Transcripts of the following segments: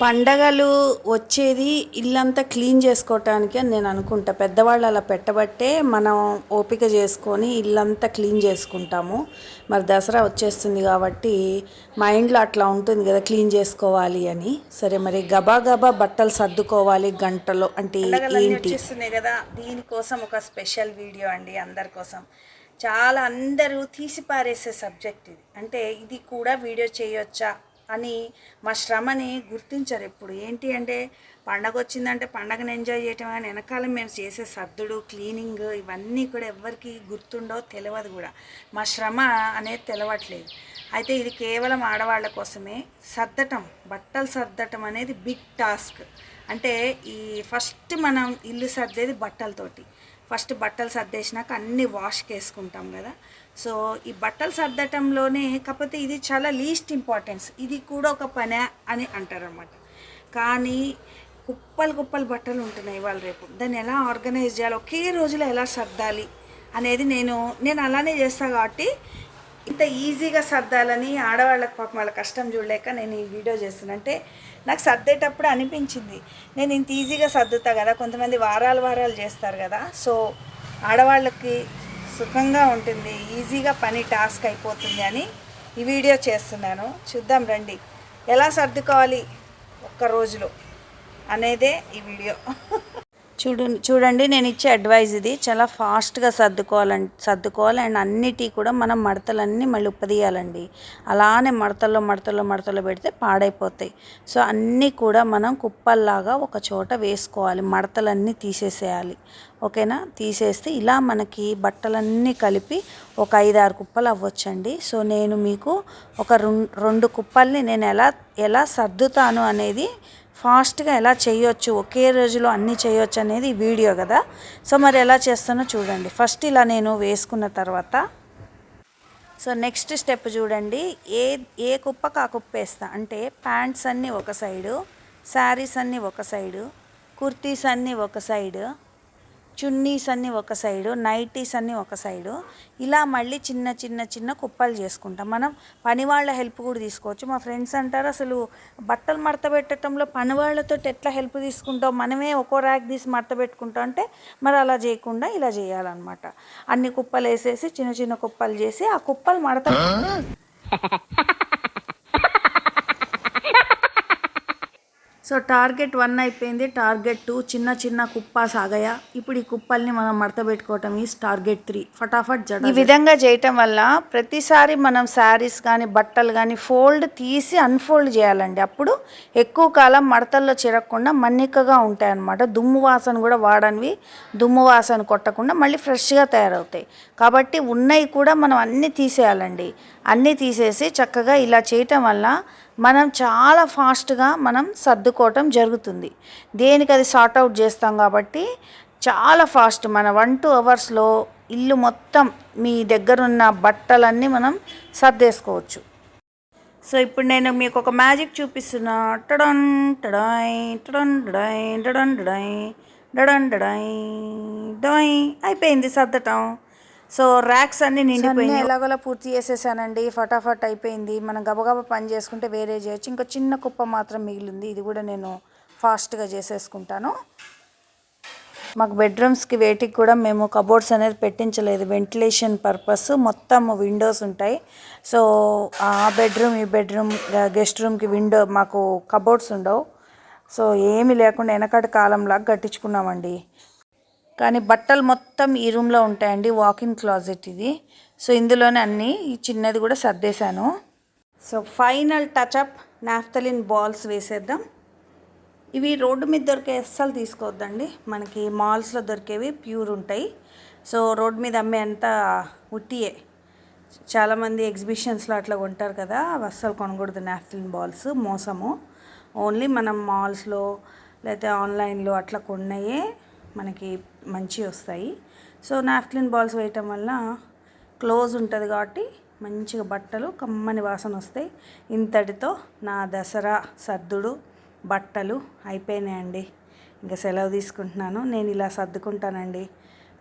పండగలు వచ్చేది ఇల్లంతా క్లీన్ చేసుకోవటానికి అని నేను అనుకుంటా. పెద్దవాళ్ళు అలా పెట్టబట్టే మనం ఓపిక చేసుకొని ఇల్లంతా క్లీన్ చేసుకుంటాము. మరి దసరా వచ్చేస్తుంది కాబట్టి మైండ్లో అట్లా ఉంటుంది కదా క్లీన్ చేసుకోవాలి అని. సరే మరి గబా గబా బట్టలు సర్దుకోవాలి గంటలో. అంటే ఏంటి? కదా దీనికోసం ఒక స్పెషల్ వీడియో అండి అందరి కోసం. చాలా అందరూ తీసి పారేసే సబ్జెక్ట్ ఇది. అంటే ఇది కూడా వీడియో చేయొచ్చా? అని మా శ్రమని గుర్తించరు. ఎప్పుడు ఏంటి అంటే పండగ వచ్చిందంటే పండగను ఎంజాయ్ చేయటం కానీ వెనకాల మేము చేసే సర్దుడు క్లీనింగ్ ఇవన్నీ కూడా ఎవరికి గుర్తుండో తెలియదు కూడా. మా శ్రమ అనేది తెలవట్లేదు. అయితే ఇది కేవలం ఆడవాళ్ళ కోసమే. సర్దటం బట్టలు సర్దటం అనేది బిగ్ టాస్క్ అంటే ఈ ఫస్ట్ మనం ఇల్లు సర్దేది బట్టలతోటి. ఫస్ట్ బట్టలు సర్దేసినాక అన్ని వాష్కి వేసుకుంటాం కదా. సో ఈ బట్టలు సర్దటంలోనే కాకపోతే ఇది చాలా లీస్ట్ ఇంపార్టెన్స్ ఇది కూడా ఒక పనే అని అంటారనమాట కానీ కుప్పలు కుప్పలు బట్టలు ఉంటున్నాయి ఇవాళ రేపు. దాన్ని ఎలా ఆర్గనైజ్ చేయాలి? ఒకే రోజులో ఎలా సర్దాలి అనేది నేను నేను అలానే చేస్తాను కాబట్టి ఇంత ఈజీగా సర్దాలని ఆడవాళ్ళకి పాపం వాళ్ళ కష్టం చూడలేక నేను ఈ వీడియో చేస్తున్నాను అంటే నాకు సర్దేటప్పుడు అనిపించింది. నేను ఇంత ఈజీగా సర్దుతా కదా కొంతమంది వారాలు వారాలు చేస్తారు కదా. సో ఆడవాళ్ళకి సుఖంగా ఉంటుంది ఈజీగా పని టాస్క్ అయిపోతుంది అని ఈ వీడియో చేస్తున్నాను. చూద్దాం రండి. ఎలా సర్దుకోవాలి ఒక్క రోజులో అనేదే ఈ వీడియో. చూడు చూడండి నేను ఇచ్చే అడ్వైజ్ ఇది. చాలా ఫాస్ట్గా సర్దుకోవాలండి సర్దుకోవాలి అండ్ అన్నిటి కూడా మనం మడతలన్నీ మళ్ళీ ఉప్పదీయాలండి. అలానే మడతల్లో మడతల్లో మడతల్లో పెడితే పాడైపోతాయి. సో అన్నీ కూడా మనం కుప్పల్లాగా ఒక చోట వేసుకోవాలి. మడతలన్నీ తీసేసేయాలి. ఓకేనా? తీసేస్తే ఇలా మనకి బట్టలన్నీ కలిపి ఒక ఐదారు కుప్పలు అవ్వచ్చండి. సో నేను మీకు ఒక రెండు కుప్పల్ని నేను ఎలా ఎలా సర్దుతాను అనేది ఫాస్ట్గా ఎలా చేయొచ్చు ఒకే రోజులో అన్నీ చేయొచ్చు అనేది వీడియో కదా. సో మరి ఎలా చేస్తానో చూడండి. ఫస్ట్ ఇలా నేను వేసుకున్న తర్వాత సో నెక్స్ట్ స్టెప్ చూడండి. ఏ ఏ కుప్పకు ఆ కుప్ప వేస్తా? అంటే ప్యాంట్స్ అన్నీ ఒక సైడు శారీస్ అన్నీ ఒక సైడు కుర్తీస్ అన్నీ ఒక సైడు చున్నీస్ అన్నీ ఒక సైడు నైటీస్ అన్నీ ఒక సైడు. ఇలా మళ్ళీ చిన్న చిన్న చిన్న కుప్పలు చేసుకుంటాం. మనం పని వాళ్ళ హెల్ప్ కూడా తీసుకోవచ్చు. మా ఫ్రెండ్స్ అంటారు అసలు బట్టలు మడత పెట్టడంలో పని వాళ్ళతో ఎట్లా హెల్ప్ తీసుకుంటాం? మనమే ఒక్కో ర్యాక్ తీసి మడత పెట్టుకుంటాం అంటే మరి అలా చేయకుండా ఇలా చేయాలన్నమాట. అన్ని కుప్పలు వేసేసి చిన్న చిన్న కుప్పలు చేసి ఆ కుప్పలు మడత సో టార్గెట్ వన్ అయిపోయింది. టార్గెట్ టూ చిన్న చిన్న కుప్ప సాగయ. ఇప్పుడు ఈ కుప్పల్ని మనం మడత పెట్టుకోవటం ఈస్ టార్గెట్ త్రీ. ఫటాఫట్ జడ ఈ విధంగా చేయటం వల్ల ప్రతిసారి మనం శారీస్ కానీ బట్టలు కానీ ఫోల్డ్ తీసి అన్ఫోల్డ్ చేయాలండి. అప్పుడు ఎక్కువ కాలం మడతల్లో చిరగకుండా మన్నికగా ఉంటాయి అన్నమాట దుమ్ము వాసన కూడా వాడనివి. దుమ్ము వాసన కొట్టకుండా మళ్ళీ ఫ్రెష్గా తయారవుతాయి. కాబట్టి ఉన్నవి కూడా మనం అన్నీ తీసేయాలండి. అన్నీ తీసేసి చక్కగా ఇలా చేయటం వల్ల మనం చాలా ఫాస్ట్గా మనం సర్దుకోవటం జరుగుతుంది. దేనికి అది సార్ట్ అవుట్ చేస్తాం కాబట్టి చాలా ఫాస్ట్ మన వన్ టూ అవర్స్లో ఇల్లు మొత్తం మీ దగ్గరున్న బట్టలన్నీ మనం సర్దేసుకోవచ్చు. సో ఇప్పుడు నేను మీకు ఒక మ్యాజిక్ చూపిస్తున్నా. టడన్ టడాయ్ టడన్ డడాయ్ డడన్ డడాయ్ డడన్ డడాయ్ డోయ్ అయిపోయింది సర్దటం. సో ర్యాక్స్ అన్ని నిండిపోయింది ఎలాగోలా పూర్తి చేసేసానండి. ఫటాఫట్ అయిపోయింది. మనం గబగబా పని చేసుకుంటే వేరే చేయొచ్చు. ఇంకా చిన్న కుప్ప మాత్రం మిగిలింది. ఇది కూడా నేను ఫాస్ట్గా చేసేసుకుంటాను. మాకు బెడ్రూమ్స్కి వేటికి కూడా మేము కబోర్డ్స్ అనేది పెట్టించలేదు. వెంటిలేషన్ పర్పస్ మొత్తం విండోస్ ఉంటాయి. సో ఆ బెడ్రూమ్ ఈ బెడ్రూమ్ గెస్ట్ రూమ్కి విండో మాకు కబోర్డ్స్ ఉండవు. సో ఏమీ లేకుండా వెనకటి కాలంలాగా కట్టించుకున్నామండి. కానీ బట్టలు మొత్తం ఈ రూమ్లో ఉంటాయండి వాకింగ్ క్లాజెట్ ఇది. సో ఇందులోనే అన్నీ ఈ చిన్నది కూడా సర్దేశాను. So final touch up naphthalene balls వేసేద్దాం. ఇవి రోడ్డు మీద దొరికే అస్సలు తీసుకోవద్దండి. మనకి మాల్స్లో దొరికేవి ప్యూర్ ఉంటాయి. సో రోడ్డు మీద అమ్మే అంతా ఉట్టియే. చాలామంది ఎగ్జిబిషన్స్లో అట్లా కొంటారు కదా అవి అస్సలు కొనకూడదు నాఫ్తలిన్ బాల్స్ మోసము. ఓన్లీ మనం మాల్స్లో లేకపోతే ఆన్లైన్లో అట్లా కొన్నాయే. మనకి మంచి వస్తాయి. సో నాఫ్లిన్ బాల్స్ వేయటం వల్ల క్లోజ్ ఉంటుంది కాబట్టి మంచిగా బట్టలు కమ్మని వాసన వస్తాయి ఇంతటితో నా దసరా సర్దుడు బట్టలు అయిపోయినాయండి. ఇంకా సెలవు తీసుకుంటున్నాను. నేను ఇలా సర్దుకుంటానండి.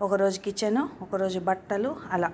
ఒకరోజు కిచెను ఒకరోజు బట్టలు అలా.